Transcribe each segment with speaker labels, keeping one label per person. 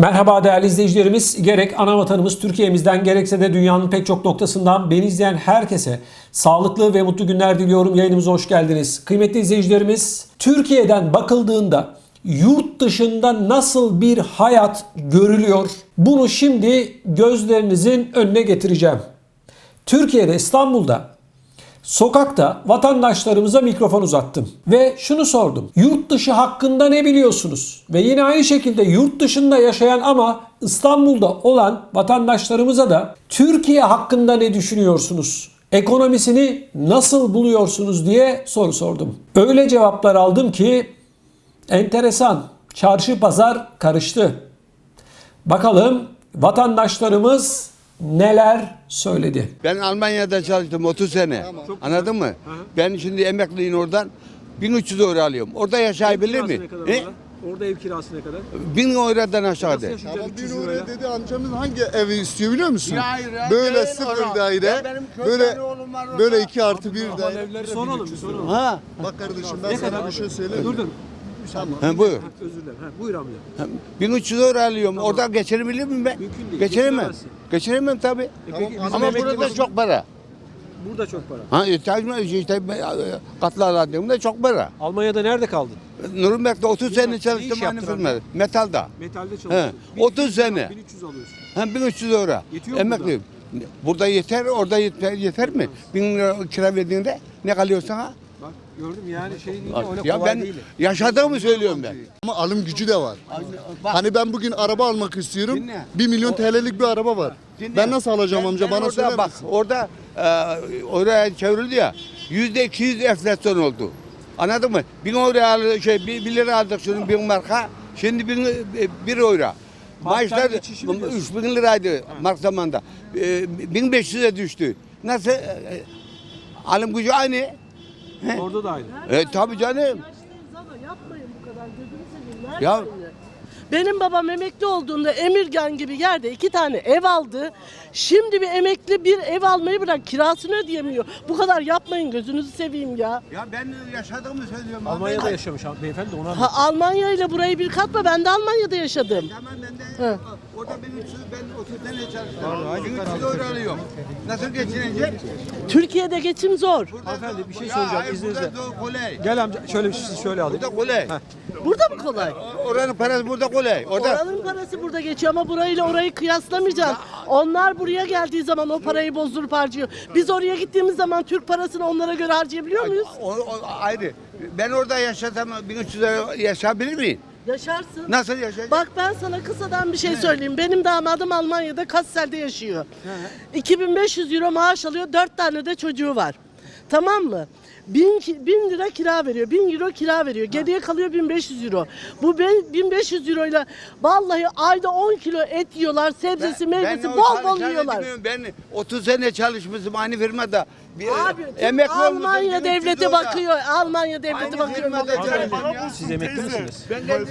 Speaker 1: Merhaba değerli izleyicilerimiz. Gerek ana vatanımız Türkiye'mizden gerekse de dünyanın pek çok noktasından beni izleyen herkese sağlıklı ve mutlu günler diliyorum. Yayınımıza hoş geldiniz. Kıymetli izleyicilerimiz, Türkiye'den bakıldığında yurt dışında nasıl bir hayat görülüyor? Bunu şimdi gözlerinizin önüne getireceğim. Türkiye'de İstanbul'da Sokakta vatandaşlarımıza mikrofon uzattım ve şunu sordum. Yurt dışı hakkında ne biliyorsunuz? Ve yine aynı şekilde yurt dışında yaşayan ama İstanbul'da olan vatandaşlarımıza da Türkiye hakkında ne düşünüyorsunuz? Ekonomisini nasıl buluyorsunuz diye soru sordum. Öyle cevaplar aldım ki enteresan. Çarşı pazar karıştı. Bakalım vatandaşlarımız neler söyledi.
Speaker 2: Ben Almanya'da çalıştım 30 sene. Anladın mı? Ben şimdi emekliyim oradan 1300 euro alıyorum. Orada yaşayabilir mi? E?
Speaker 1: Orada ev kirası ne kadar?
Speaker 2: 1000 eurodan aşağıda.
Speaker 3: Ama bir oraya dedi amcamız hangi evi istiyor biliyor musun?
Speaker 2: Ya hayır ya,
Speaker 3: böyle sıfır
Speaker 2: ona.
Speaker 3: daire,
Speaker 2: Ya benim kök
Speaker 3: böyle
Speaker 2: oğlum
Speaker 3: böyle iki artı bir daire.
Speaker 1: Evleri soralım bir soralım.
Speaker 2: Ha,
Speaker 3: Bak kardeşim ben sana bir şey söyleyeyim.
Speaker 1: Dur dur.
Speaker 2: Ha buyur.
Speaker 1: Özür dilerim. Ha, buyur amca.
Speaker 2: Ha, 1300 euro alıyorum. Orada geçirebilir miyim ben?
Speaker 1: Mümkün değil.
Speaker 2: Geçiremem.
Speaker 1: Geçiremezsin.
Speaker 2: Geçiremem tabii.
Speaker 1: peki bizim
Speaker 2: Ama
Speaker 1: emekli
Speaker 2: burada
Speaker 1: basın-
Speaker 2: çok para.
Speaker 1: Burada çok para.
Speaker 2: Ha, işte, işte katlı alandığımda çok para.
Speaker 1: Almanya'da nerede kaldın?
Speaker 2: Nürnberg'de 30 sene
Speaker 1: Ne iş
Speaker 2: çalıştım aynı
Speaker 1: yaptın
Speaker 2: firmada. Metalda.
Speaker 1: Metalde
Speaker 2: çalışıyorsun. 30 sene.
Speaker 1: 1300 alıyorsun.
Speaker 2: Hem 1300 euro.
Speaker 1: Yetiyor mu
Speaker 2: Emekliyim. Burada yeter, orada yeter, yeter mi? 1000 lira kira verdiğinde ne kalıyor sana?
Speaker 1: Gördüm yani şey değil öyle
Speaker 2: Ya
Speaker 1: kolay
Speaker 2: ben
Speaker 1: değil.
Speaker 2: yaşadığımı söylüyorum ben.
Speaker 3: Ama alım gücü de var.
Speaker 2: Bak,
Speaker 3: Hani ben bugün araba almak istiyorum.
Speaker 2: Dinle.
Speaker 3: 1 milyon TL'lik bir araba var.
Speaker 2: dinle.
Speaker 3: Ben nasıl alacağım
Speaker 2: Ben-
Speaker 3: amca
Speaker 2: ben
Speaker 3: bana
Speaker 2: orada,
Speaker 3: söyler
Speaker 2: bak? Orada e, oraya çevrildi ya. Yüzde 200 enflasyon oldu. Anladın mı? 1000 euro şey 1 lira aldık şunun 1000 marka. Şimdi 1000 1 euro. Maaşlar
Speaker 1: geçişi mi diyorsun?
Speaker 2: 3000 liraydı mark zamanda. E, 1500'e düştü. Nasıl? e, alım gücü aynı.
Speaker 1: Orada da aynı.
Speaker 2: E, tabii canım.
Speaker 4: Yaşlıyız ama yapmayın bu kadar gözünü seveyim. Nerede
Speaker 2: Ya-
Speaker 4: aynı? Benim babam emekli olduğunda Emirgan gibi yerde iki tane ev aldı. Şimdi bir emekli bir ev almayı bırak kirasını ödeyemiyor. Bu kadar yapmayın gözünüzü seveyim ya.
Speaker 2: Ya ben yaşadığımı söylüyorum.
Speaker 1: Almanya'da yaşamış abi, beyefendi onu anlat.
Speaker 4: Ha, Almanya ile burayı bir katma ben de Almanya'da yaşadım.
Speaker 2: Tamam ben de
Speaker 4: He.
Speaker 2: orada benim ben 30 sene çalıştım. 1300 euro alıyorum. Nasıl geçinecek?
Speaker 4: Türkiye'de geçim zor.
Speaker 1: Hanımefendi bir şey soracağım izninizle.
Speaker 2: Burada kolay.
Speaker 1: Gel amca şöyle bir şey şöyle alayım.
Speaker 2: Burada kolay.
Speaker 4: Burada mı kolay?
Speaker 2: Oranın parası burada kolay. Orada
Speaker 4: Oranın parası burada geçiyor ama burayla orayı kıyaslamayacaksın. Onlar buraya geldiği zaman o parayı bozdurup harcıyor. Biz oraya gittiğimiz zaman Türk parasını onlara göre harcayabiliyor muyuz?
Speaker 2: o, o ayrı. Ben orada yaşasam 1300 euro yaşayabilir miyim?
Speaker 4: Yaşarsın.
Speaker 2: Nasıl yaşayacağım?
Speaker 4: Bak ben sana kısadan bir şey söyleyeyim. Benim damadım Almanya'da Kassel'de yaşıyor. 2500 euro maaş alıyor. 4 tane de çocuğu var. Tamam mı? 1000, ki- 1000 lira kira veriyor. 1000 euro kira veriyor. Geriye kalıyor 1500 euro. Bu ben- 1500 euro ile vallahi ayda 10 kilo et yiyorlar. Sebzesi, meyvesi
Speaker 2: o
Speaker 4: bol bol
Speaker 2: çalışanı
Speaker 4: yiyorlar.
Speaker 2: demiyorum. Ben 30 sene çalışmışım aynı firmada. Bir,
Speaker 4: Abi tüm
Speaker 2: emekli olmuşum,
Speaker 4: Almanya
Speaker 2: 1300
Speaker 4: devleti bakıyor. Almanya devleti
Speaker 2: Aynı
Speaker 4: bakıyor.
Speaker 2: firmada çalışıyorum.
Speaker 1: Siz emekli misiniz?
Speaker 2: Ben de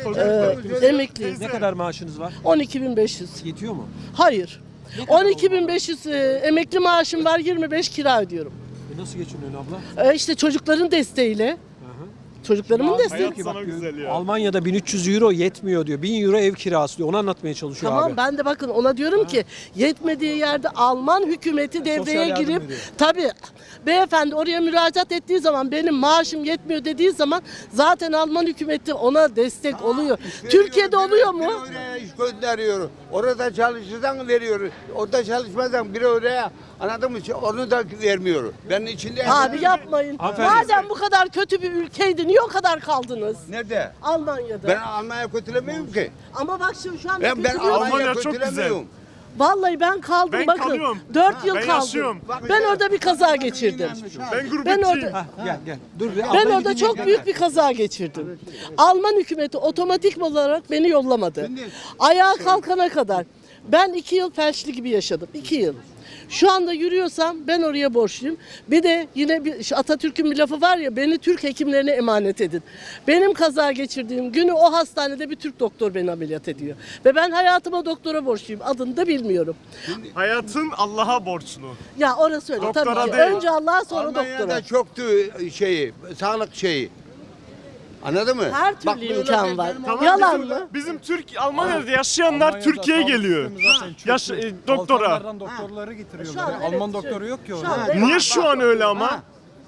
Speaker 4: Ee, emekliyiz.
Speaker 1: Ne kadar maaşınız var?
Speaker 4: 12.500.
Speaker 1: Yetiyor mu?
Speaker 4: Hayır. 12.500 e, emekli maaşım var 25 kira ödüyorum.
Speaker 1: Nasıl geçiniyorsun abla?
Speaker 4: E, işte çocukların desteğiyle. Çocuklarımın
Speaker 1: diyor, Almanya'da 1300 euro yetmiyor diyor. 1000 euro ev kirası diyor. Onu anlatmaya çalışıyor
Speaker 4: Tamam
Speaker 1: abi.
Speaker 4: ben de bakın ona diyorum ki yetmediği yerde Alman hükümeti devreye
Speaker 1: yardım
Speaker 4: girip
Speaker 1: veriyor.
Speaker 4: tabii beyefendi oraya müracaat ettiği zaman benim maaşım yetmiyor dediği zaman zaten Alman hükümeti ona destek oluyor. Türkiye'de
Speaker 2: Bir-
Speaker 4: oluyor
Speaker 2: bir
Speaker 4: mu?
Speaker 2: oraya iş gönderiyor. Orada çalışırsan veriyor. Orada çalışmazsan bir oraya anladın mı? Onu da vermiyor. Ben içinde
Speaker 4: Abi yapmayın.
Speaker 1: Hanımefendi.
Speaker 4: Madem bu kadar kötü bir ülkeydi niye o kadar kaldınız?
Speaker 2: Nerede?
Speaker 4: Almanya'da.
Speaker 2: Ben Almanya kötülemiyorum ki.
Speaker 4: Ama bak şimdi şu an
Speaker 2: Ben, ben. Almanya
Speaker 5: çok
Speaker 2: kötülemiyorum.
Speaker 4: Vallahi ben kaldım
Speaker 5: Ben
Speaker 4: bakın.
Speaker 5: kalıyorum.
Speaker 4: 4
Speaker 5: Ha,
Speaker 4: yıl
Speaker 5: ben
Speaker 4: kaldım.
Speaker 5: yaşıyorum.
Speaker 4: Ben orada bir kaza geçirdim.
Speaker 5: Ben
Speaker 4: Ben
Speaker 5: gurbetçiyim.
Speaker 4: orada
Speaker 1: gel gel. Dur. bir
Speaker 4: ben orada çok
Speaker 1: gel.
Speaker 4: büyük bir kaza geçirdim. Alman hükümeti otomatik olarak beni yollamadı. Ayağa kalkana kadar. Ben iki yıl felçli gibi yaşadım. iki yıl. Şu anda yürüyorsam ben oraya borçluyum. Bir de yine bir Atatürk'ün bir lafı var ya beni Türk hekimlerine emanet edin. Benim kaza geçirdiğim günü o hastanede bir Türk doktor beni ameliyat ediyor. Ve ben hayatıma doktora borçluyum. Adını da bilmiyorum.
Speaker 5: Hayatın Allah'a borçlu.
Speaker 4: Ya orası öyle
Speaker 5: Doktora
Speaker 4: tabii ki.
Speaker 5: değil.
Speaker 4: Önce Allah'a sonra doktora.
Speaker 2: Almanya'da çoktu şeyi, sağlık şeyi. Anladın mı?
Speaker 4: Her
Speaker 2: Bak
Speaker 4: türlü
Speaker 2: böyle
Speaker 4: imkan var.
Speaker 2: benim-
Speaker 4: Yalan
Speaker 5: bizim,
Speaker 4: mı?
Speaker 5: Bizim Türk Almanya'da yaşayanlar Türkiye'ye geliyor. Yaş e, doktora.
Speaker 6: doktorları getiriyorlar.
Speaker 4: An
Speaker 6: ya.
Speaker 4: evet,
Speaker 6: Alman
Speaker 4: şu-
Speaker 6: doktoru yok ki
Speaker 4: Şu
Speaker 6: orada.
Speaker 4: an
Speaker 5: Niye şu an öyle ama?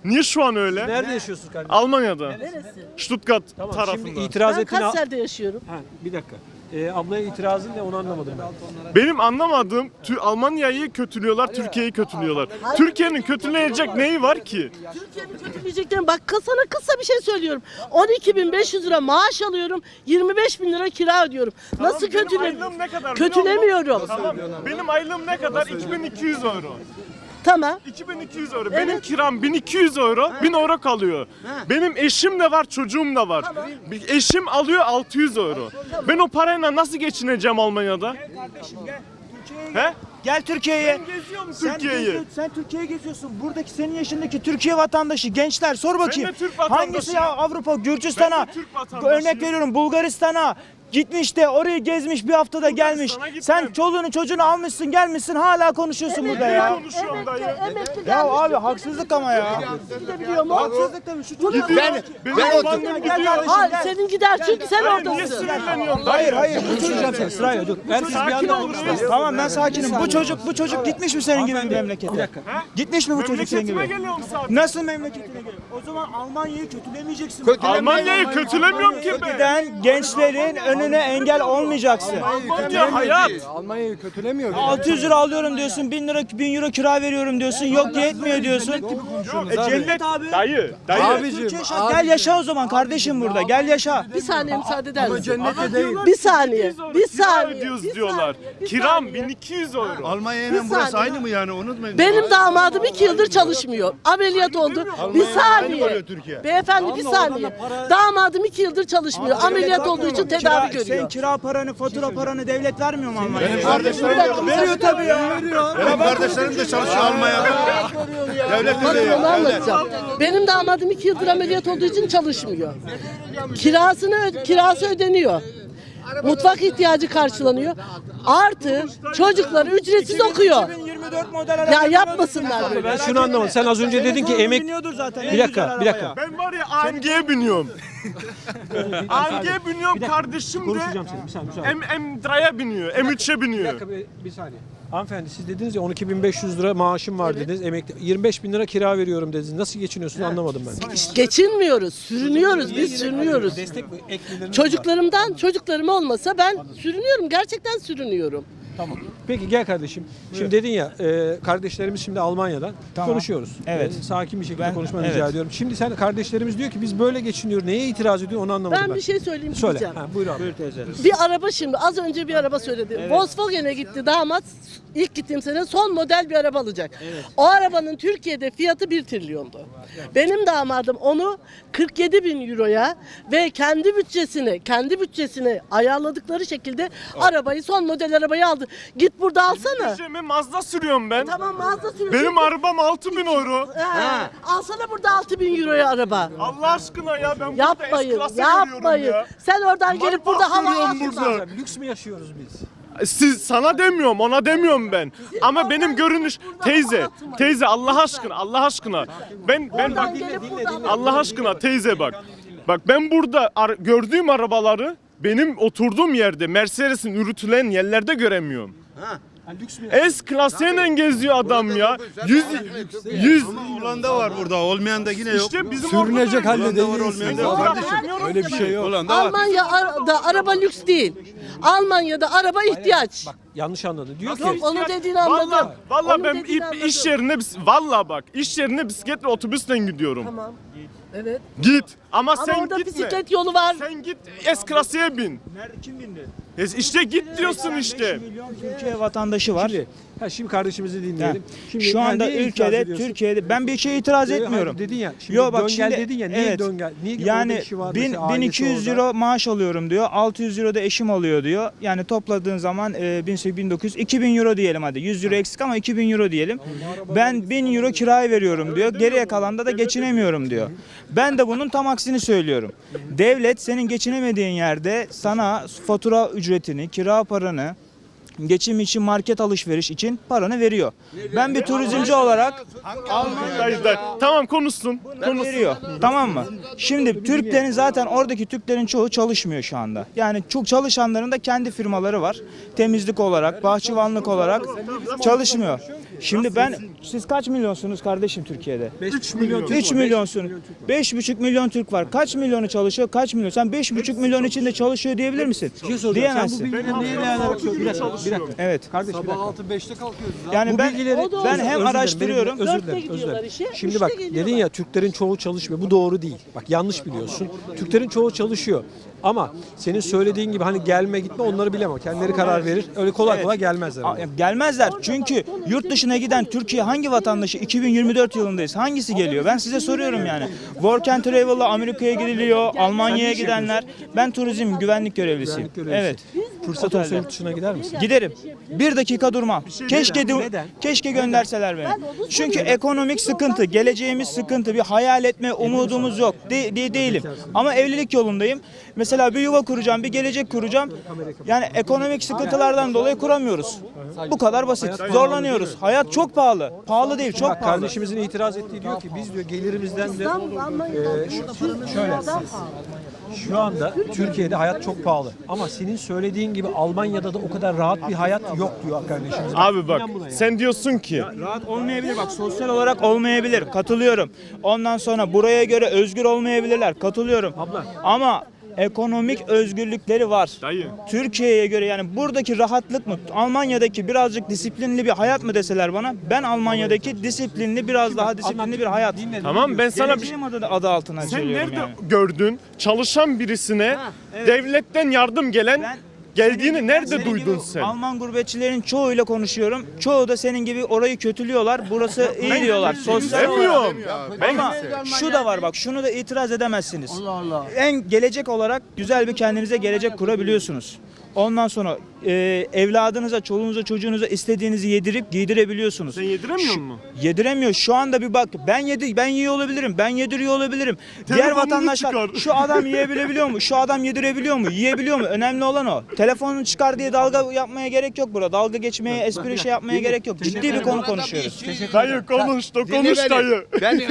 Speaker 5: Niye şu an öyle?
Speaker 1: Nerede yaşıyorsun kardeşim?
Speaker 5: Almanya'da.
Speaker 4: Neresi?
Speaker 5: Stuttgart
Speaker 1: Tamam,
Speaker 5: tarafında.
Speaker 1: Şimdi itiraz
Speaker 4: Ben
Speaker 1: ettiğin...
Speaker 4: Yaşıyorum.
Speaker 1: Ha, bir dakika. Ee, ablaya itirazın ne onu anlamadım ben.
Speaker 5: Benim anlamadığım Tü- Almanya'yı kötülüyorlar, Türkiye'yi kötülüyorlar. Türkiye'nin kötüleyecek neyi var ki?
Speaker 4: Türkiye'nin kötüleyeceklerini bak sana kısa bir şey söylüyorum. 12.500 lira maaş alıyorum. 25 bin lira kira ödüyorum. Nasıl
Speaker 5: Benim
Speaker 4: kötüle
Speaker 5: aylığım ne kadar biliyor
Speaker 4: Kötülemiyorum.
Speaker 5: Tamam. Benim aylığım ne kadar? 2200 euro.
Speaker 4: Tamam.
Speaker 5: 2200 euro. Benim kiram 1200 euro. 1000 euro kalıyor. Benim eşim de var, çocuğum da var. Bir Eşim alıyor 600 euro. Ben o parayla nasıl geçineceğim Almanya'da? He?
Speaker 7: Gel Türkiye'ye.
Speaker 5: Ben geziyorum
Speaker 7: Sen,
Speaker 5: Türkiye'yi.
Speaker 7: geziyorsun, sen Türkiye'ye geziyorsun. Buradaki senin yaşındaki Türkiye vatandaşı gençler sor bakayım.
Speaker 5: de Türk vatandaşıyım.
Speaker 7: Hangisi ya Avrupa, Gürcistan'a,
Speaker 5: Ben de Türk vatandaşıyım.
Speaker 7: örnek veriyorum Bulgaristan'a gitmiş de orayı gezmiş bir haftada gelmiş. Sen çoluğunu çocuğunu almışsın gelmişsin hala konuşuyorsun burada ya.
Speaker 5: konuşuyorum dayı?
Speaker 4: Emekli
Speaker 7: Ya abi haksızlık ama ya. Haksızlık tabii şu çocuk.
Speaker 2: Ben,
Speaker 5: Benim
Speaker 2: ben
Speaker 5: babanım
Speaker 2: otur.
Speaker 7: Gel
Speaker 5: gidiyor.
Speaker 7: kardeşim.
Speaker 4: Hayır senin gider çünkü sen oradasın.
Speaker 7: Hayır hayır.
Speaker 1: Konuşacağım seni sırayla dur. Herkes bir
Speaker 5: Sakin
Speaker 1: anda
Speaker 5: reis.
Speaker 7: Tamam ben sakinim. Bu çocuk bu çocuk gitmiş mi senin gibi bir memlekete? Gitmiş mi bu çocuk senin gibi? Nasıl memleketine geliyor? O zaman Almanya'yı kötülemeyeceksin.
Speaker 5: Almanya'yı kötülemiyorum ki ben.
Speaker 7: Giden gençlerin önüne engel olmayacaksın.
Speaker 5: Almanya hayat.
Speaker 6: Almanya'yı kötülemiyor.
Speaker 7: 600 lira alıyorum diyorsun, 1000 lira 1000 euro kira veriyorum diyorsun, yok yetmiyor diyorsun. E cennet abi.
Speaker 5: Dayı, dayı.
Speaker 6: Abicim,
Speaker 7: Türkiye yaşa- gel yaşa o zaman kardeşim burada. Gel yaşa.
Speaker 4: Bir saniye müsaade eder misin?
Speaker 6: cennette değil.
Speaker 4: Bir saniye. Bir saniye.
Speaker 5: ödüyoruz
Speaker 4: bir
Speaker 5: diyorlar.
Speaker 4: saniye, bir
Speaker 5: Kiram
Speaker 4: saniye.
Speaker 5: 1200 euro.
Speaker 3: Almanya
Speaker 4: Bir
Speaker 3: burası
Speaker 4: saniye.
Speaker 3: aynı mı yani unutmayın.
Speaker 4: Benim damadım iki yıldır çalışmıyor. Ameliyat oldu. Bir saniye.
Speaker 3: Türkiye.
Speaker 4: Beyefendi bir saniye. Damadım iki yıldır çalışmıyor. Ameliyat olduğu için tedavi
Speaker 7: Kira- Sen
Speaker 4: görüyor.
Speaker 7: kira paranı, fatura paranı devlet vermiyor mu Almanya'ya?
Speaker 3: Kardeşlerim de
Speaker 7: Veriyor tabii ya.
Speaker 3: Benim kardeşlerim de çalışıyor Almanya'da. Devlet
Speaker 4: Bakın
Speaker 3: veriyor.
Speaker 4: anlatacağım. Benim damadım iki yıldır ameliyat olduğu için çalışmıyor. Kirasını ö- kirası ödeniyor. Mutfak ihtiyacı karşılanıyor. Artı çocukları ücretsiz okuyor.
Speaker 7: 2024 model araba
Speaker 4: Ya yapmasınlar böyle.
Speaker 1: Ben şunu anlamadım. Sen az önce dedin ki emek...
Speaker 7: Biniyordur zaten. en
Speaker 1: Bir dakika, bir dakika.
Speaker 5: Ben var ya AMG'ye biniyorum. AMG'ye biniyorum kardeşim de
Speaker 1: Konuşacağım seni. Bir saniye müsaade.
Speaker 5: M M3'e biniyor, M3'e
Speaker 1: Bir
Speaker 5: biniyor.
Speaker 1: dakika bir, bir saniye. Hanımefendi siz dediniz ya 12.500 lira maaşım var dediniz. Emekli 25 bin lira kira veriyorum dediniz. Nasıl geçiniyorsunuz anlamadım ben.
Speaker 4: İşte geçinmiyoruz, sürünüyoruz, biz sürünüyoruz.
Speaker 1: Destek eklileriniz
Speaker 4: Çocuklarımdan, çocuklarım olmasa ben sürünüyorum, gerçekten sürünüyorum.
Speaker 1: Tamam. Peki gel kardeşim. Şimdi dedin ya e, kardeşlerimiz şimdi Almanya'dan
Speaker 7: Tamam.
Speaker 1: konuşuyoruz.
Speaker 7: Evet.
Speaker 1: E, sakin bir şekilde
Speaker 7: Ben-
Speaker 1: konuşmanı
Speaker 7: evet.
Speaker 1: rica ediyorum. Şimdi sen kardeşlerimiz diyor ki biz böyle geçiniyor. Neye itiraz ediyor onu anlamadım ben.
Speaker 4: Ben bir şey söyleyeyim
Speaker 1: Söyle.
Speaker 4: diyeceğim.
Speaker 1: Ha, buyur abi.
Speaker 4: Bir araba şimdi az önce bir araba söyledi. Volkswagen'e gitti damat ilk gittiğim sene son model bir araba alacak. O arabanın Türkiye'de fiyatı 1 trilyondu. Benim damadım onu 47 bin euroya ve kendi bütçesini kendi bütçesini ayarladıkları şekilde arabayı son model arabayı aldı. Git burada alsana.
Speaker 5: Bütçemi Mazda sürüyorum ben.
Speaker 4: Tamam mağaza sürüyor.
Speaker 5: Benim arabam 6000 euro.
Speaker 4: He, Alsana burada 6 bin euroya araba.
Speaker 5: Allah aşkına ya ben burada
Speaker 4: Yapmayın,
Speaker 5: S-Class'a geliyorum
Speaker 4: yapmayın.
Speaker 5: ya.
Speaker 4: Sen oradan gelip burada hava
Speaker 5: sürüyorum burada.
Speaker 1: Lüks mü yaşıyoruz biz?
Speaker 5: Siz sana demiyorum, ona demiyorum ben. Ama benim görünüş teyze, teyze Allah aşkına, Allah aşkına. Ben ben bak
Speaker 4: Oradan gelip burada
Speaker 5: Allah aşkına teyze bak. Bak ben burada ar- gördüğüm arabaları benim oturduğum yerde Mercedes'in ürütülen yerlerde göremiyorum.
Speaker 1: lüks mü?
Speaker 5: S klaseyle geziyor adam ya. 100 100
Speaker 3: Olan da var burada olmayan da yine yok.
Speaker 5: işte bizim
Speaker 6: Sürünecek halde
Speaker 5: yapmıyorum
Speaker 6: Öyle bir şey yok.
Speaker 3: Olan da var.
Speaker 4: Almanya'da araba lüks değil. Almanya'da araba ihtiyaç.
Speaker 1: Yanlış anladın. Diyor ki
Speaker 4: Yok onu dediğini anladım.
Speaker 5: Valla valla
Speaker 4: Onu
Speaker 5: ben iş yerine bis- valla bak iş yerine bisikletle otobüsle gidiyorum.
Speaker 4: Tamam. Evet.
Speaker 5: Git ama,
Speaker 4: Ama
Speaker 5: sen
Speaker 4: orada
Speaker 5: gitme.
Speaker 4: bisiklet yolu var.
Speaker 5: Sen git S klasiğe bin.
Speaker 7: Nerede kim bindi?
Speaker 5: E işte git diyorsun işte.
Speaker 7: 5 milyon Türkiye vatandaşı var.
Speaker 1: Şimdi, ha, şimdi kardeşimizi
Speaker 7: Ha.
Speaker 1: dinleyelim. Şimdi,
Speaker 7: Şu
Speaker 1: ha,
Speaker 7: anda
Speaker 1: itiraz
Speaker 7: ülkede? Türkiye'de ben bir şeye itiraz
Speaker 1: Ee,
Speaker 7: etmiyorum.
Speaker 1: hayır, dedin ya, şimdi
Speaker 7: Yo, bak
Speaker 1: dön gel
Speaker 7: şimdi-
Speaker 1: dedin ya, niye
Speaker 7: evet.
Speaker 1: dön gel? Niye
Speaker 7: yani
Speaker 1: işi var
Speaker 7: bin-
Speaker 1: mesela, ailesi
Speaker 7: 1200
Speaker 1: orada?
Speaker 7: euro maaş alıyorum diyor. 600 euro da eşim alıyor diyor. Yani topladığın zaman e, 1800 1900 2000 euro diyelim hadi. 100 euro eksik ama 2000 euro diyelim. Ben 1000 euro kiraya veriyorum diyor. Geriye kalanda da geçinemiyorum diyor. Ben de bunun tam aksini söylüyorum. Devlet senin geçinemediğin yerde sana fatura ücretini, kira paranı geçim için, market alışveriş için paranı veriyor. Ben bir turizmci olarak
Speaker 5: dayı. Tamam konuşsun. Konuşsun.
Speaker 7: veriyor. Tamam mı? Şimdi Türklerin zaten oradaki Türklerin çoğu çalışmıyor şu anda. Yani çok çalışanların da kendi firmaları var. Temizlik olarak, bahçıvanlık olarak çalışmıyor. Şimdi ben siz kaç milyonsunuz kardeşim Türkiye'de?
Speaker 1: 3 milyon
Speaker 7: 3 milyonsun. 5,5 milyon Türk var. Kaç milyonu çalışıyor? Kaç milyon? Sen 5,5 milyon içinde çalışıyor diyebilir misin? Diyemezsin.
Speaker 1: neye dayanarak söylüyorsun? Bir dakika, bir dakika.
Speaker 7: Evet.
Speaker 1: Kardeş bir
Speaker 6: Sabah
Speaker 1: dakika.
Speaker 6: 6-5'te kalkıyoruz.
Speaker 7: Yani ben
Speaker 4: O da
Speaker 7: ben
Speaker 4: olur.
Speaker 7: hem
Speaker 1: Özür dilerim,
Speaker 7: araştırıyorum.
Speaker 1: benim- özür
Speaker 4: Dörtte
Speaker 1: dilerim, özür
Speaker 4: gidiyorlar
Speaker 1: dilerim.
Speaker 4: işe,
Speaker 1: Şimdi
Speaker 4: üçte
Speaker 1: bak dedin
Speaker 4: geliyorlar.
Speaker 1: ya Türklerin çoğu çalışmıyor. Bu doğru değil. Bak yanlış biliyorsun. Türklerin çoğu çalışıyor. Ama senin söylediğin gibi hani gelme gitme onları bilemem. Kendileri karar verir. Öyle kolay kolay gelmezler.
Speaker 7: Aa, Gelmezler çünkü yurt dışına giden Türkiye hangi vatandaşı 2024 yılındayız? Hangi geliyor? Ben size soruyorum yani. Work and travel'la Amerika'ya gidiliyor Almanya'ya gidenler. Ben turizm güvenlik görevlisiyim. Evet.
Speaker 1: Fırsat olsa yurt dışına gider misin?
Speaker 7: giderim. Bir dakika durmam keşke de- keşke gönderseler beni. Çünkü ekonomik sıkıntı geleceğimiz sıkıntı bir hayal etme umudumuz yok. De- de- değilim. Ama evlilik yolundayım mesela bir yuva kuracağım bir gelecek kuracağım yani ekonomik sıkıntılardan dolayı kuramıyoruz bu kadar basit zorlanıyoruz hayat çok pahalı pahalı değil çok pahalı
Speaker 1: kardeşimizin itiraz ettiği diyor ki biz diyor gelirimizden de
Speaker 4: İstanbul, Almanya'dan şöyle.
Speaker 1: şu anda Türkiye'de hayat çok pahalı. Ama senin söylediğin gibi Almanya'da da o kadar rahat bir hayat yok diyor kardeşimiz.
Speaker 5: Abi bak
Speaker 1: İnan buna ya.
Speaker 5: sen diyorsun ki
Speaker 7: Rahat olmayabilir bak sosyal olarak olmayabilir katılıyorum. Ondan sonra buraya göre özgür olmayabilirler katılıyorum.
Speaker 1: Abla.
Speaker 7: Ama ekonomik özgürlükleri var. Türkiye'ye göre yani buradaki rahatlık mı Almanya'daki birazcık disiplinli bir hayat mı deseler bana ben Almanya'daki disiplinli biraz daha disiplinli bir hayat.
Speaker 5: tamam ben sana bir
Speaker 7: Geleceğim adı, adı altına
Speaker 5: Sen
Speaker 7: söylüyorum
Speaker 5: nerede
Speaker 7: yani.
Speaker 5: gördün çalışan birisine devletten yardım gelen
Speaker 7: Ben-
Speaker 5: geldiğini nerede
Speaker 7: Senin
Speaker 5: duydun
Speaker 7: gibi
Speaker 5: sen?
Speaker 7: Alman gurbetçilerin çoğuyla konuşuyorum. Çoğu da senin gibi orayı kötülüyorlar. Burası iyi diyorlar. Sosyal olarak.
Speaker 5: Demiyorum. Ben
Speaker 7: Ama şu da var bak şunu da itiraz edemezsiniz. En gelecek olarak güzel bir kendinize gelecek kurabiliyorsunuz. Ondan sonra e, evladınıza, çoluğunuza, çocuğunuza istediğinizi yedirip giydirebiliyorsunuz.
Speaker 5: sen yediremiyor musun?
Speaker 7: Yediremiyor. Şu anda bir bak ben yedi ben yiyor olabilirim. Ben yediriyor olabilirim. Diğer
Speaker 5: Telefonunu
Speaker 7: vatandaşlar
Speaker 5: çıkar.
Speaker 7: şu adam yiyebilebiliyor mu? Şu adam yedirebiliyor mu? Yiyebiliyor mu? Önemli olan o. Telefonunu çıkar diye dalga yapmaya gerek yok burada. Dalga geçmeye, espri şey yapmaya gerek yok. Ciddi bir konu konuşuyoruz.
Speaker 5: Dayı konuş da
Speaker 2: Dinle
Speaker 5: konuş
Speaker 2: beni.
Speaker 5: dayı.
Speaker 2: Ben e,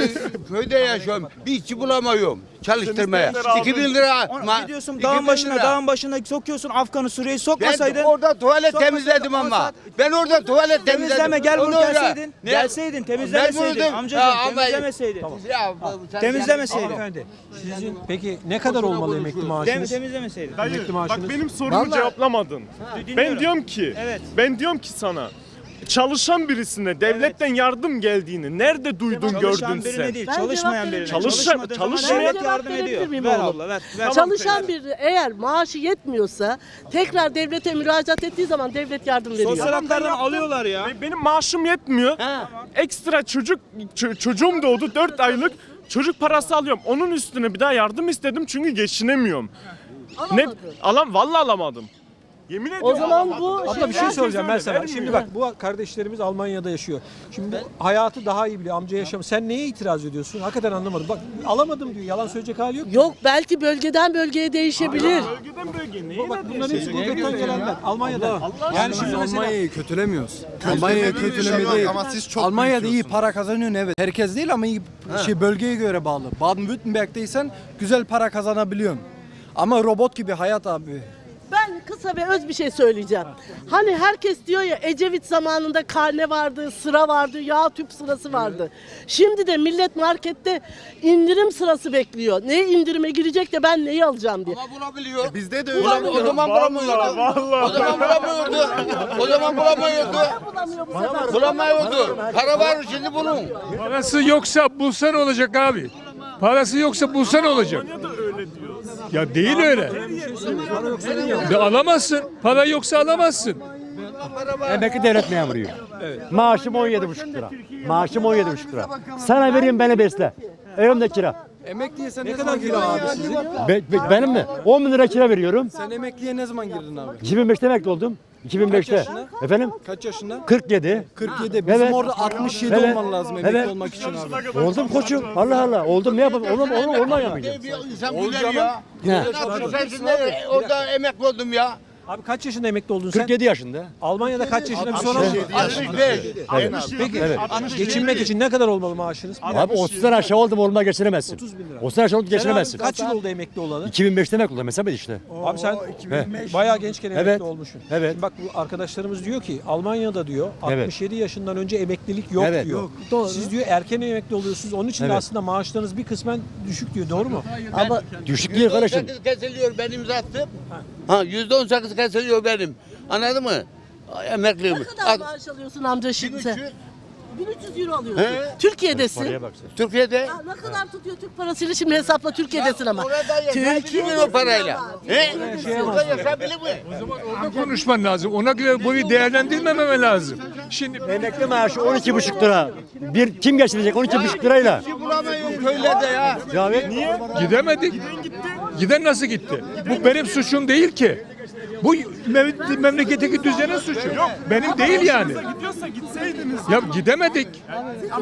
Speaker 2: köyde yaşıyorum. Bir işçi bulamıyorum çalıştırmaya.
Speaker 5: Sen isteyenleri
Speaker 2: 2000 lira.
Speaker 7: Onu
Speaker 2: ma-
Speaker 7: gidiyorsun
Speaker 2: 2000
Speaker 7: dağın başına,
Speaker 2: lira.
Speaker 7: dağın başına sokuyorsun Afgan'ı Suriye'yi
Speaker 2: Ben
Speaker 7: sokmasaydın.
Speaker 2: orada tuvalet temizledim ama. Ben orada tuvalet temizledim.
Speaker 7: Temizleme gel
Speaker 2: Onu öyle-
Speaker 7: gelseydin.
Speaker 2: Ne?
Speaker 7: Gelseydin temizlemeseydin
Speaker 2: Mecburdum.
Speaker 7: amcacığım
Speaker 2: ama-
Speaker 7: temizlemeseydin.
Speaker 2: Ya, bu- sen-
Speaker 7: Temizlemeseydin.
Speaker 1: Hanımefendi sizin peki ne kadar olmalı emekli
Speaker 7: Dem
Speaker 1: maaşınız?
Speaker 7: temizlemeseydin.
Speaker 5: Dayı
Speaker 1: Emekli
Speaker 5: bak
Speaker 1: maaşınız-
Speaker 5: benim sorumu cevaplamadın. Ben
Speaker 7: Dinliyorum.
Speaker 5: diyorum ki
Speaker 7: Evet.
Speaker 5: ben diyorum ki sana çalışan birisine devletten yardım geldiğini nerede duydun
Speaker 7: Çalışan
Speaker 5: gördün
Speaker 7: birine
Speaker 5: sen?
Speaker 7: değil,
Speaker 4: Ben
Speaker 7: çalışmayan birine.
Speaker 5: Çalışan-
Speaker 7: Çalışmadığı zaman
Speaker 5: çalışmayan-
Speaker 7: devlet
Speaker 4: Ben
Speaker 7: yardım
Speaker 4: cevap verebilir
Speaker 7: ediyor.
Speaker 4: miyim
Speaker 7: Ver
Speaker 4: oğlum?
Speaker 7: abla ver. ver.
Speaker 4: Çalışan biri eğer maaşı yetmiyorsa tekrar devlete müracaat ettiği zaman devlet yardım veriyor.
Speaker 7: Sosyal haklardan alıyorlar ya.
Speaker 5: Be- Benim maaşım yetmiyor. Ekstra çocuk çocuğum doğdu 4 aylık. Çocuk parası alıyorum. Onun üstüne bir daha yardım istedim çünkü geçinemiyorum. Ne alam vallahi alamadım. Yemin ediyorum.
Speaker 4: O zaman bu
Speaker 1: Abla bir şey
Speaker 4: şeyden-
Speaker 1: soracağım ben sana.
Speaker 5: vermiyor.
Speaker 1: Şimdi bak bu kardeşlerimiz Almanya'da yaşıyor. Şimdi bu hayatı daha iyi biliyor. Amca yaşam. Sen neye itiraz ediyorsun? Hakikaten anlamadım. Bak alamadım diyor. Yalan söyleyecek hali yok.
Speaker 4: Yok belki bölgeden bölgeye değişebilir.
Speaker 5: Bölgeden bölge neyle
Speaker 1: Bak bunların hepsi gurbetten gelenler. Almanya'dan.
Speaker 6: Yani şimdi Almanya'yı kötülemiyoruz. Almanya'yı kötüleme değil.
Speaker 3: Ama siz çok
Speaker 6: Almanya'da iyi para kazanıyorsun evet. Herkes değil ama iyi şey bölgeye göre bağlı. Baden-Württemberg'deysen güzel para kazanabiliyorsun. Ama robot gibi hayat abi.
Speaker 4: Ben kısa ve öz bir şey söyleyeceğim. Hani herkes diyor ya Ecevit zamanında karne vardı, sıra vardı, yağ tüp sırası vardı. Şimdi de millet markette indirim sırası bekliyor. Ne indirime girecek de ben neyi alacağım diye.
Speaker 2: Ama bulabiliyor.
Speaker 3: Bizde de öyle.
Speaker 2: Ulan o zaman bulamıyordu.
Speaker 5: vallahi.
Speaker 2: O zaman bulamıyordu. O zaman bulamıyordu.
Speaker 4: Bulamıyor bu sefer.
Speaker 2: Bulamıyordu. Para var şimdi bunun.
Speaker 8: Parası yoksa bulsan olacak abi. Parası yoksa bulsan olacak. Ya değil öyle. Ya alamazsın. Para yoksa alamazsın.
Speaker 9: Emekli devlet memuruyum. Maaşım 17,5 lira. Maaşım 17,5 lira. Sana vereyim beni besle. Evimde kira.
Speaker 6: Emekliye ne kadar girdin abi sizin?
Speaker 9: Be- be- benim mi? 10 bin lira kira veriyorum.
Speaker 6: Sen emekliye ne zaman girdin abi?
Speaker 9: 2005'te emekli oldum. 2005'te.
Speaker 6: yaşında?
Speaker 9: Efendim?
Speaker 6: Kaç yaşında?
Speaker 9: 47.
Speaker 6: 47. Bizim
Speaker 9: Evet.
Speaker 6: orada 67
Speaker 9: Evet.
Speaker 6: olman lazım emekli
Speaker 9: Evet.
Speaker 6: olmak için abi.
Speaker 9: Oldum koçum. Allah Allah. Oldum ne yapayım? Oldum, oldum, ondan yapacağım.
Speaker 2: Bir insan güler ya.
Speaker 9: Ne?
Speaker 2: Ben şimdi orada emekli oldum ya.
Speaker 1: Abi kaç yaşında emekli oldun sen?
Speaker 9: 47 yaşında.
Speaker 1: Almanya'da kaç yaşında bir soralım mı? Peki geçinmek için ne kadar olmalı maaşınız?
Speaker 9: Abi 30'dan aşağı oldum oğluma geçiremezsin.
Speaker 1: 30 bin lira.
Speaker 9: 30'dan aşağı oldum
Speaker 1: Sen abi
Speaker 9: geçiremezsin.
Speaker 1: kaç yıl oldu emekli olalı?
Speaker 9: 2005'te emekli oldum mesela işte.
Speaker 1: Abi sen bayağı gençken emekli
Speaker 9: Evet.
Speaker 1: olmuşsun.
Speaker 9: Evet.
Speaker 1: Şimdi bak bu arkadaşlarımız diyor ki Almanya'da diyor
Speaker 9: Evet.
Speaker 1: 67 yaşından önce emeklilik yok
Speaker 9: Evet.
Speaker 1: diyor. Siz diyor erken emekli oluyorsunuz. Onun için de
Speaker 9: Evet.
Speaker 1: aslında maaşlarınız bir kısmen düşük diyor. Doğru mu?
Speaker 4: Ama
Speaker 9: Düşük değil kardeşim.
Speaker 2: %18 kesiliyor benim zattım. Ha yüzde on sekiz kesiliyor benim. Anladın mı? Emekliyim.
Speaker 4: ne kadar maaş alıyorsun amca şimdi sen?
Speaker 2: 1300.
Speaker 4: 1300 euro alıyorsun.
Speaker 2: He?
Speaker 4: Türkiye'desin.
Speaker 9: Paraya bak sen.
Speaker 2: Türkiye'de.
Speaker 4: Ya ne kadar tutuyor Türk parasıyla şimdi hesapla Türkiye'desin ama.
Speaker 2: Orada yaşayabilir mi o parayla? He? Burada yaşayabilir mi?
Speaker 8: Orada konuşman lazım. Ona göre boyu değerlendirmememe lazım. Şimdi
Speaker 9: Emekli maaşı 12,5 lira. Bir kim geçirecek 12,5 lirayla?
Speaker 2: Bulamıyorum köylerde ya.
Speaker 9: Ya Niye?
Speaker 8: gidemedik. Giden nasıl gitti? Bu benim suçum değil ki. Bu mev- memleketteki düzenin suçu. Benim değil yani.
Speaker 5: Gidiyorsa gitseydiniz.
Speaker 8: Ya gidemedik.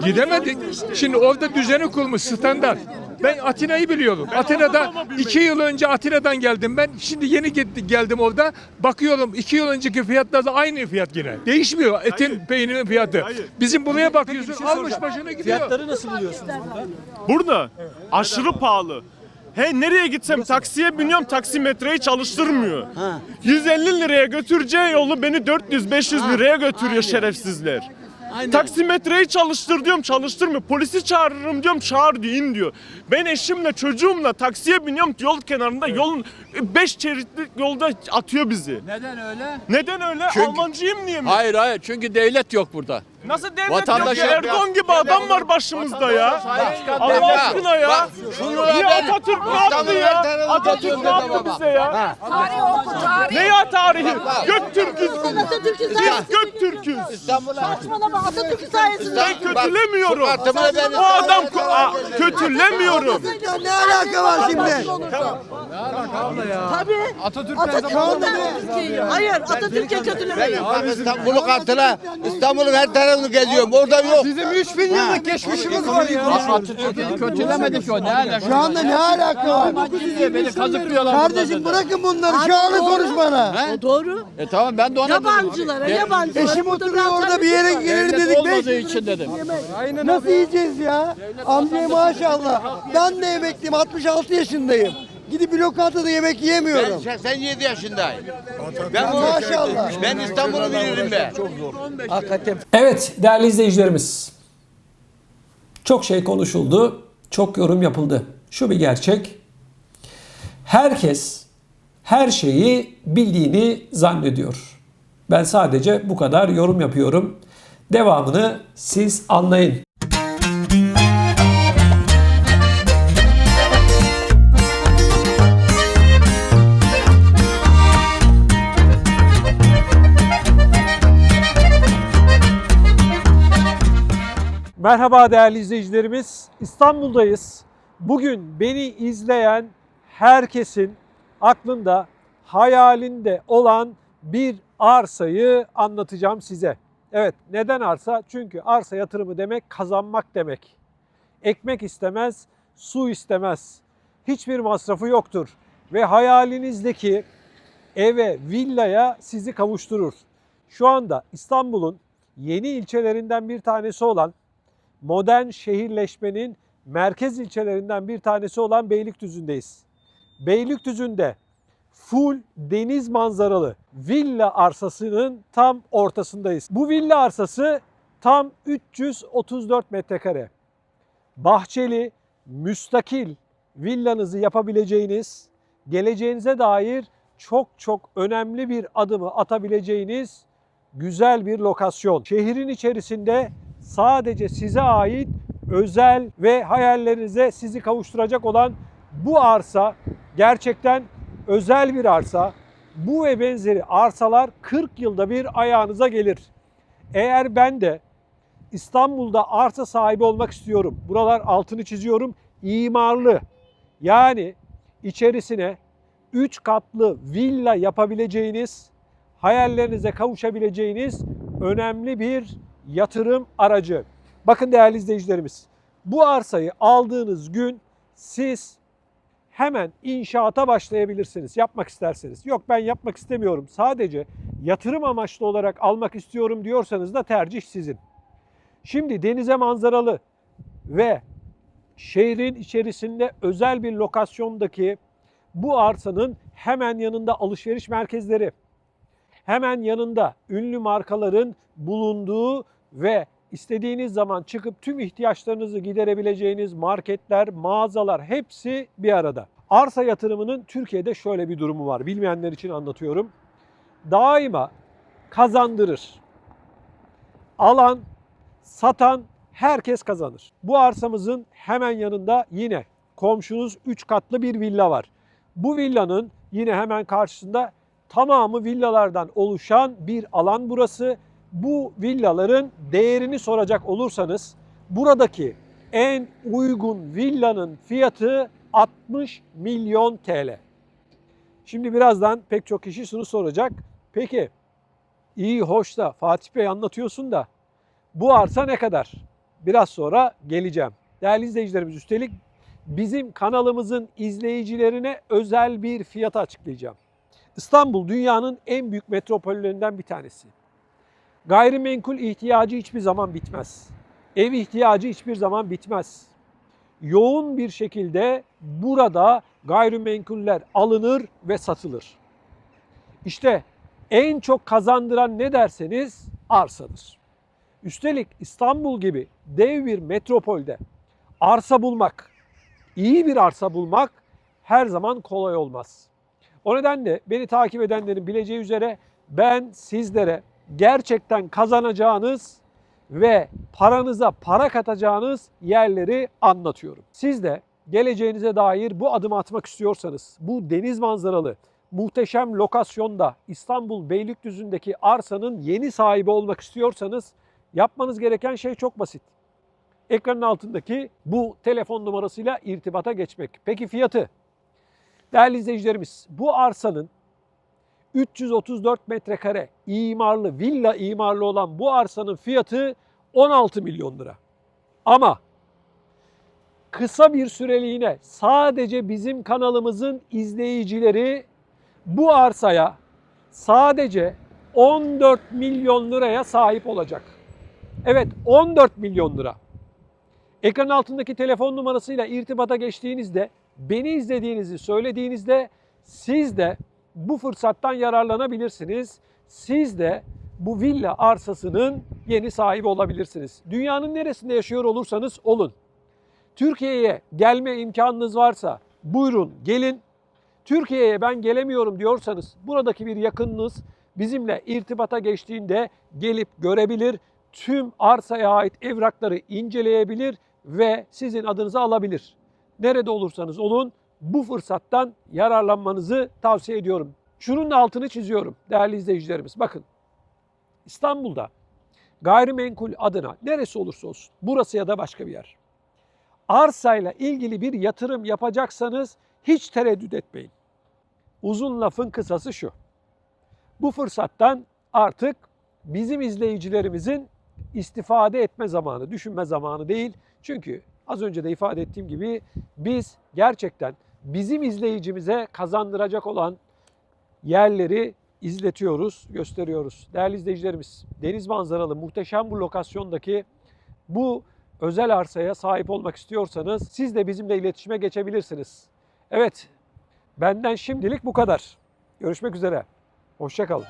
Speaker 8: Gidemedik. Şimdi orada düzeni kurmuş standart. Ben Atina'yı biliyorum. Atina'da iki yıl önce Atina'dan geldim ben. Şimdi yeni gitti- geldim orada. Bakıyorum iki yıl önceki fiyatlar da aynı fiyat yine. Değişmiyor etin peynirin fiyatı. Bizim buraya bakıyorsun almış başını gidiyor.
Speaker 1: Fiyatları nasıl buluyorsunuz burada?
Speaker 5: Burada aşırı pahalı. He nereye gitsem taksiye biniyorum taksimetreyi çalıştırmıyor. 150 liraya götüreceği yolu beni 400-500 liraya götürüyor şerefsizler. Taksimetreyi çalıştır diyorum çalıştırmıyor. Polisi çağırırım diyorum çağır diyor in diyor. Ben eşimle çocuğumla taksiye biniyorum yol kenarında yolun 5 şeritli yolda atıyor bizi.
Speaker 10: Neden öyle?
Speaker 5: Neden öyle? Almancıyım niye mi?
Speaker 10: Hayır hayır çünkü devlet yok burada.
Speaker 5: Nasıl devlet
Speaker 10: Vatandaş
Speaker 5: yok ya? Erdoğan gibi adam var başımızda ya. Allah aşkına ya. Niye Atatürk ne yaptı ya? Atatürk ne yaptı bize ya? Ne ya tarihi? Göktürk'üz biz.
Speaker 4: Atatürk'ün
Speaker 5: Biz
Speaker 4: sayesinde.
Speaker 5: Göktürk'üz.
Speaker 4: Saçmalama Atatürk'ün sayesinde.
Speaker 5: Ben kötülemiyorum.
Speaker 2: Sokakta bile ben-
Speaker 5: O adam ko- Aa, kötülemiyorum.
Speaker 4: Ne alaka var şimdi? Tabii.
Speaker 10: Atatürk
Speaker 4: Türkiye'yi. Hayır Atatürk'e kötülemeyin.
Speaker 2: Bak İstanbul'u kattılar. İstanbul'un her tarafını geziyorum. Orada yok.
Speaker 6: Bizim 3000 yıllık geçmişimiz var ya.
Speaker 10: Atatürk'ü kötülemedik o ne alaka?
Speaker 6: Şu anda ne alaka var?
Speaker 10: Beni kazıklıyorlar.
Speaker 6: Kardeşim bırakın bunları şu anı konuş bana.
Speaker 4: O doğru.
Speaker 10: E tamam ben de ona
Speaker 4: Yabancılara, yabancılara.
Speaker 6: Eşim oturuyor orada bir yere gelir
Speaker 10: Devlet
Speaker 6: dedik.
Speaker 10: olmadığı için dedim.
Speaker 6: nasıl yiyeceğiz ya? Amcaya maşallah. Ben de emekliyim 66 yaşındayım. Gidip bir lokantada yemek
Speaker 2: Ben
Speaker 6: yiyemiyorum.
Speaker 2: 87 yaşındayım. Ben,
Speaker 6: Maşallah.
Speaker 2: ben İstanbul'u bilirim be.
Speaker 1: Evet değerli izleyicilerimiz. Çok şey konuşuldu. Çok yorum yapıldı. Şu bir gerçek. Herkes her şeyi bildiğini zannediyor. Ben sadece bu kadar yorum yapıyorum. Devamını siz anlayın. Merhaba değerli izleyicilerimiz. İstanbul'dayız. Bugün beni izleyen herkesin aklında, hayalinde olan bir arsayı anlatacağım size. Evet, neden arsa? Çünkü arsa yatırımı demek kazanmak demek. Ekmek istemez, su istemez. Hiçbir masrafı yoktur ve hayalinizdeki eve, villaya sizi kavuşturur. Şu anda İstanbul'un yeni ilçelerinden bir tanesi olan modern şehirleşmenin merkez ilçelerinden bir tanesi olan Beylikdüzü'ndeyiz. Beylikdüzü'nde full deniz manzaralı villa arsasının tam ortasındayız. Bu villa arsası tam 334 metrekare. Bahçeli, müstakil villanızı yapabileceğiniz, geleceğinize dair çok çok önemli bir adımı atabileceğiniz güzel bir lokasyon. Şehrin içerisinde sadece size ait özel ve hayallerinize sizi kavuşturacak olan bu arsa gerçekten özel bir arsa. Bu ve benzeri arsalar 40 yılda bir ayağınıza gelir. Eğer ben de İstanbul'da arsa sahibi olmak istiyorum. Buralar altını çiziyorum. İmarlı. Yani içerisine 3 katlı villa yapabileceğiniz, hayallerinize kavuşabileceğiniz önemli bir yatırım aracı. Bakın değerli izleyicilerimiz, bu arsayı aldığınız gün siz hemen inşaata başlayabilirsiniz yapmak isterseniz. Yok ben yapmak istemiyorum sadece yatırım amaçlı olarak almak istiyorum diyorsanız da tercih sizin. Şimdi denize manzaralı ve şehrin içerisinde özel bir lokasyondaki bu arsanın hemen yanında alışveriş merkezleri, hemen yanında ünlü markaların bulunduğu ve istediğiniz zaman çıkıp tüm ihtiyaçlarınızı giderebileceğiniz marketler, mağazalar hepsi bir arada. Arsa yatırımının Türkiye'de şöyle bir durumu var. Bilmeyenler için anlatıyorum. Daima kazandırır. Alan, satan herkes kazanır. Bu arsamızın hemen yanında yine komşunuz 3 katlı bir villa var. Bu villanın yine hemen karşısında tamamı villalardan oluşan bir alan burası. Bu villaların değerini soracak olursanız buradaki en uygun villanın fiyatı 60 milyon TL. Şimdi birazdan pek çok kişi şunu soracak. Peki iyi hoş da Fatih Bey anlatıyorsun da bu arsa ne kadar? Biraz sonra geleceğim. Değerli izleyicilerimiz üstelik bizim kanalımızın izleyicilerine özel bir fiyatı açıklayacağım. İstanbul dünyanın en büyük metropollerinden bir tanesi. Gayrimenkul ihtiyacı hiçbir zaman bitmez. Ev ihtiyacı hiçbir zaman bitmez. Yoğun bir şekilde burada gayrimenkuller alınır ve satılır. İşte en çok kazandıran ne derseniz arsadır. Üstelik İstanbul gibi dev bir metropolde arsa bulmak, iyi bir arsa bulmak her zaman kolay olmaz. O nedenle beni takip edenlerin bileceği üzere ben sizlere gerçekten kazanacağınız ve paranıza para katacağınız yerleri anlatıyorum. Siz de geleceğinize dair bu adımı atmak istiyorsanız, bu deniz manzaralı, muhteşem lokasyonda İstanbul Beylikdüzü'ndeki arsanın yeni sahibi olmak istiyorsanız yapmanız gereken şey çok basit. Ekranın altındaki bu telefon numarasıyla irtibata geçmek. Peki fiyatı? Değerli izleyicilerimiz bu arsanın 334 metrekare imarlı, villa imarlı olan bu arsanın fiyatı 16 milyon lira. Ama kısa bir süreliğine sadece bizim kanalımızın izleyicileri bu arsaya sadece 14 milyon liraya sahip olacak. Evet 14 milyon lira. Ekranın altındaki telefon numarasıyla irtibata geçtiğinizde, beni izlediğinizi söylediğinizde siz de bu fırsattan yararlanabilirsiniz. Siz de bu villa arsasının yeni sahibi olabilirsiniz. Dünyanın neresinde yaşıyor olursanız olun. Türkiye'ye gelme imkanınız varsa buyurun gelin. Türkiye'ye ben gelemiyorum diyorsanız buradaki bir yakınınız bizimle irtibata geçtiğinde gelip görebilir, tüm arsaya ait evrakları inceleyebilir ve sizin adınızı alabilir. Nerede olursanız olun bu fırsattan yararlanmanızı tavsiye ediyorum. Şunun altını çiziyorum değerli izleyicilerimiz. Bakın İstanbul'da gayrimenkul adına neresi olursa olsun burası ya da başka bir yer. Arsayla ilgili bir yatırım yapacaksanız hiç tereddüt etmeyin. Uzun lafın kısası şu. Bu fırsattan artık bizim izleyicilerimizin istifade etme zamanı, düşünme zamanı değil. Çünkü az önce de ifade ettiğim gibi biz gerçekten bizim izleyicimize kazandıracak olan yerleri izletiyoruz, gösteriyoruz. Değerli izleyicilerimiz, deniz manzaralı muhteşem bu lokasyondaki bu özel arsaya sahip olmak istiyorsanız siz de bizimle iletişime geçebilirsiniz. Evet, benden şimdilik bu kadar. Görüşmek üzere. Hoşçakalın.